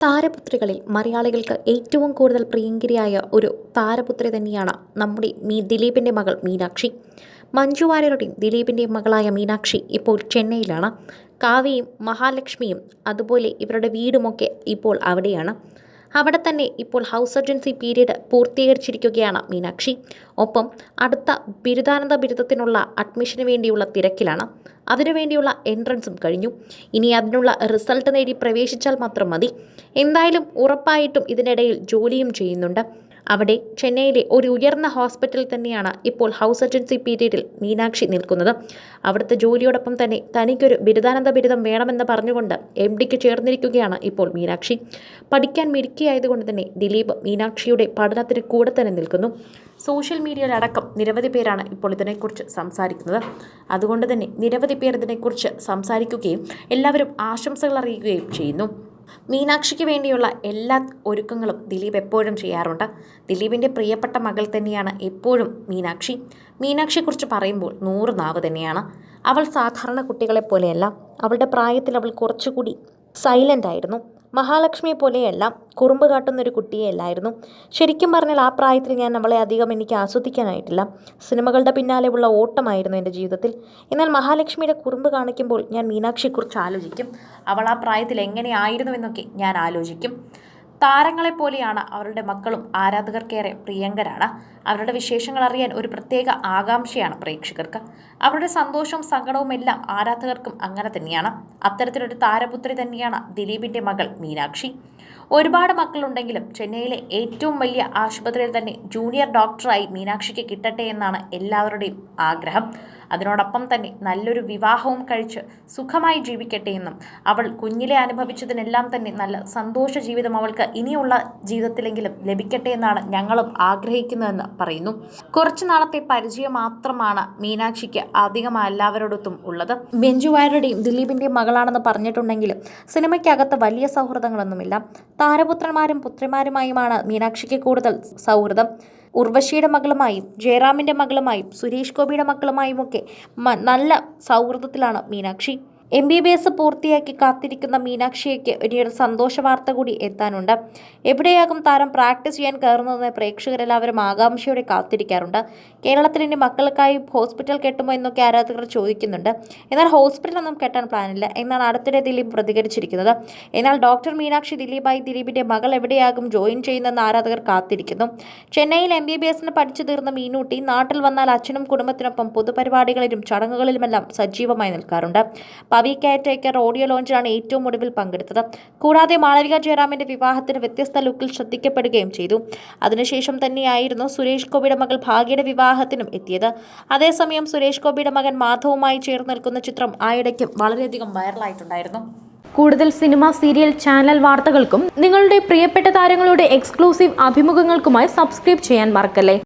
താരപുത്രികളിൽ മലയാളികൾക്ക് ഏറ്റവും കൂടുതൽ പ്രിയങ്കരിയായ ഒരു താരപുത്രി തന്നെയാണ് നമ്മുടെ മീ ദിലീപിന്റെ മകൾ മീനാക്ഷി. മഞ്ജു വാര്യരുടെയും ദിലീപിന്റെയും മകളായ മീനാക്ഷി ഇപ്പോൾ ചെന്നൈയിലാണ്. കാവ്യയും മഹാലക്ഷ്മിയും അതുപോലെ ഇവരുടെ വീടുമൊക്കെ ഇപ്പോൾ അവിടെയാണ്. അവിടെ തന്നെ ഇപ്പോൾ ഹൗസ് സർജൻസി പീരീഡ് പൂർത്തീകരിച്ചിരിക്കുകയാണ് മീനാക്ഷി. ഒപ്പം അടുത്ത ബിരുദാനന്ദ ബിരുദത്തിനുള്ള അഡ്മിഷന് വേണ്ടിയുള്ള തിരക്കിലാണ്. അതിനുവേണ്ടിയുള്ള എൻട്രൻസും കഴിഞ്ഞു. ഇനി അതിനുള്ള റിസൾട്ട് നേടി പ്രവേശിച്ചാൽ മാത്രം മതി. എന്തായാലും ഉറപ്പായിട്ടും ഇതിനിടയിൽ ജോലിയും ചെയ്യുന്നുണ്ട്. അവിടെ ചെന്നൈയിലെ ഒരു ഉയർന്ന ഹോസ്പിറ്റലിൽ തന്നെയാണ് ഇപ്പോൾ ഹൗസ് സർജൻസി പീരീഡിൽ മീനാക്ഷി നിൽക്കുന്നത്. അവിടുത്തെ ജോലിയോടൊപ്പം തന്നെ തനിക്കൊരു ബിരുദാനന്ദ ബിരുദം വേണമെന്ന് പറഞ്ഞുകൊണ്ട് എം ഡിക്ക് ചേർന്നിരിക്കുകയാണ് ഇപ്പോൾ മീനാക്ഷി. പഠിക്കാൻ മിടുക്കിയായതുകൊണ്ട് തന്നെ ദിലീപ് മീനാക്ഷിയുടെ പഠനത്തിന് കൂടെ തന്നെ നിൽക്കുന്നു. സോഷ്യൽ മീഡിയയിലടക്കം നിരവധി പേരാണ് ഇപ്പോൾ ഇതിനെക്കുറിച്ച് സംസാരിക്കുന്നത്. അതുകൊണ്ട് തന്നെ നിരവധി പേർ ഇതിനെക്കുറിച്ച് സംസാരിക്കുകയും എല്ലാവരും ആശംസകൾ അറിയിക്കുകയും ചെയ്യുന്നു. മീനാക്ഷിക്ക് വേണ്ടിയുള്ള എല്ലാ ഒരുക്കങ്ങളും ദിലീപ് എപ്പോഴും ചെയ്യാറുണ്ട്. ദിലീപിന്റെ പ്രിയപ്പെട്ട മകൾ തന്നെയാണ് എപ്പോഴും മീനാക്ഷി. മീനാക്ഷിയെക്കുറിച്ച് പറയുമ്പോൾ നൂറ് നാവ് തന്നെയാണ്. അവൾ സാധാരണ കുട്ടികളെ പോലെയല്ല അവളുടെ പ്രായത്തിൽ അവൾ കുറച്ചുകൂടി സൈലന്റ് ആയിരുന്നു. മഹാലക്ഷ്മിയെ പോലെയല്ല കുറുമ്പ് കാട്ടുന്ന ഒരു കുട്ടിയല്ലായിരുന്നു ശരിക്കും പറഞ്ഞാൽ ആ പ്രായത്തിൽ ഞാൻ അവളെ അധികം എനിക്ക് ആസ്വദിക്കാനായിട്ടില്ല. സിനിമകളുടെ പിന്നാലെയുള്ള ഓട്ടമായിരുന്നു എന്റെ ജീവിതത്തിൽ. എന്നാൽ മഹാലക്ഷ്മിയുടെ കുറുമ്പ് കാണിക്കുമ്പോൾ ഞാൻ മീനാക്ഷിയെക്കുറിച്ച് ആലോചിക്കും. അവൾ ആ പ്രായത്തിൽ എങ്ങനെയായിരുന്നു എന്നൊക്കെ ഞാൻ ആലോചിക്കും. താരങ്ങളെപ്പോലെയാണ് അവരുടെ മക്കളും ആരാധകർക്കേറെ പ്രിയങ്കരാണ്. അവരുടെ വിശേഷങ്ങൾ അറിയാൻ ഒരു പ്രത്യേക ആകാംക്ഷയാണ് പ്രേക്ഷകർക്ക്. അവരുടെ സന്തോഷവും സങ്കടവും എല്ലാം ആരാധകർക്കും അങ്ങനെ തന്നെയാണ്. അത്തരത്തിലൊരു താരപുത്രി തന്നെയാണ് ദിലീപിന്റെ മകൾ മീനാക്ഷി. ഒരുപാട് മക്കളുണ്ടെങ്കിലും ചെന്നൈയിലെ ഏറ്റവും വലിയ ആശുപത്രിയിൽ തന്നെ ജൂനിയർ ഡോക്ടറായി മീനാക്ഷിക്ക് കിട്ടട്ടെ എന്നാണ് എല്ലാവരുടെയും ആഗ്രഹം. അതിനോടൊപ്പം തന്നെ നല്ലൊരു വിവാഹവും കഴിച്ച് സുഖമായി ജീവിക്കട്ടെ എന്നും അവൾ കുഞ്ഞിലെ അനുഭവിച്ചതിനെല്ലാം തന്നെ നല്ല സന്തോഷ ജീവിതം അവൾക്ക് ഇനിയുള്ള ജീവിതത്തിലെങ്കിലും ലഭിക്കട്ടെ എന്നാണ് ഞങ്ങളും ആഗ്രഹിക്കുന്നതെന്ന് പറയുന്നു. കുറച്ചു നാളത്തെ പരിചയം മാത്രമാണ് മീനാക്ഷിക്ക് അധികം എല്ലാവരോടൊത്തും ഉള്ളത്. ബെഞ്ചു വാര്യരുടെയും ദിലീപിന്റെയും മകളാണെന്ന് പറഞ്ഞിട്ടുണ്ടെങ്കിലും സിനിമയ്ക്കകത്ത് വലിയ സൗഹൃദങ്ങളൊന്നുമില്ല. താരപുത്രന്മാരും പുത്രിമാരുമായുമാണ് മീനാക്ഷിക്ക് കൂടുതൽ സൗഹൃദം. ഉർവശിയുടെ മകളുമായും ജയറാമിന്റെ മകളുമായും സുരേഷ് ഗോപിയുടെ മക്കളുമായുമൊക്കെ നല്ല സൗഹൃദത്തിലാണ് Meenakshi. M B B S പൂർത്തിയാക്കി കാത്തിരിക്കുന്ന മീനാക്ഷിയ്ക്ക് ഇനിയൊരു സന്തോഷ വാർത്ത കൂടി എത്താനുണ്ട്. എവിടെയാകും താരം പ്രാക്ടീസ് ചെയ്യാൻ കയറുന്നതെന്ന് പ്രേക്ഷകരെല്ലാവരും ആകാംക്ഷയോടെ കാത്തിരിക്കാറുണ്ട്. കേരളത്തിൽ ഇനി മക്കൾക്കായി ഹോസ്പിറ്റൽ കെട്ടുമോ എന്നൊക്കെ ആരാധകർ ചോദിക്കുന്നുണ്ട്. എന്നാൽ ഹോസ്പിറ്റലൊന്നും കെട്ടാൻ പ്ലാനില്ല. എന്നാണ് അടുത്തിടെ ദിലീപ് പ്രതികരിച്ചിരിക്കുന്നത്. എന്നാൽ ഡോക്ടർ മീനാക്ഷി ദിലീപായി ദിലീപിന്റെ മകൾ എവിടെയാകും ജോയിൻ ചെയ്യുന്നതെന്ന് ആരാധകർ കാത്തിരിക്കുന്നു. ചെന്നൈയിൽ എം ബി ബി എസിന് പഠിച്ചു തീർന്ന മീനൂട്ടി നാട്ടിൽ വന്നാൽ അച്ഛനും കുടുംബത്തിനൊപ്പം പൊതുപരിപാടികളിലും ചടങ്ങുകളിലുമെല്ലാം സജീവമായി നിൽക്കാറുണ്ട്. പവി കാറ്റേക്കർ ഓഡിയോ ലോഞ്ചിലാണ് ഏറ്റവും ഒടുവിൽ പങ്കെടുത്തത്. കൂടാതെ മാളവിക ജയറാമിന്റെ വിവാഹത്തിന് വ്യത്യസ്ത ലുക്കിൽ ശ്രദ്ധിക്കപ്പെടുകയും ചെയ്തു. അതിനുശേഷം തന്നെയായിരുന്നു സുരേഷ് ഗോപിയുടെ മകൾ ഭാഗ്യയുടെ വിവാഹത്തിനും എത്തിയത്. അതേസമയം സുരേഷ് ഗോപിയുടെ മകൻ മാധവുമായി ചേർന്ന് നിൽക്കുന്ന ചിത്രം ആയിടയ്ക്കും വളരെയധികം വൈറലായിട്ടുണ്ടായിരുന്നു. കൂടുതൽ സിനിമ സീരിയൽ ചാനൽ വാർത്തകൾക്കും നിങ്ങളുടെ പ്രിയപ്പെട്ട താരങ്ങളുടെ എക്സ്ക്ലൂസീവ് അഭിമുഖങ്ങൾക്കുമായി സബ്സ്ക്രൈബ് ചെയ്യാൻ മറക്കല്ലേ?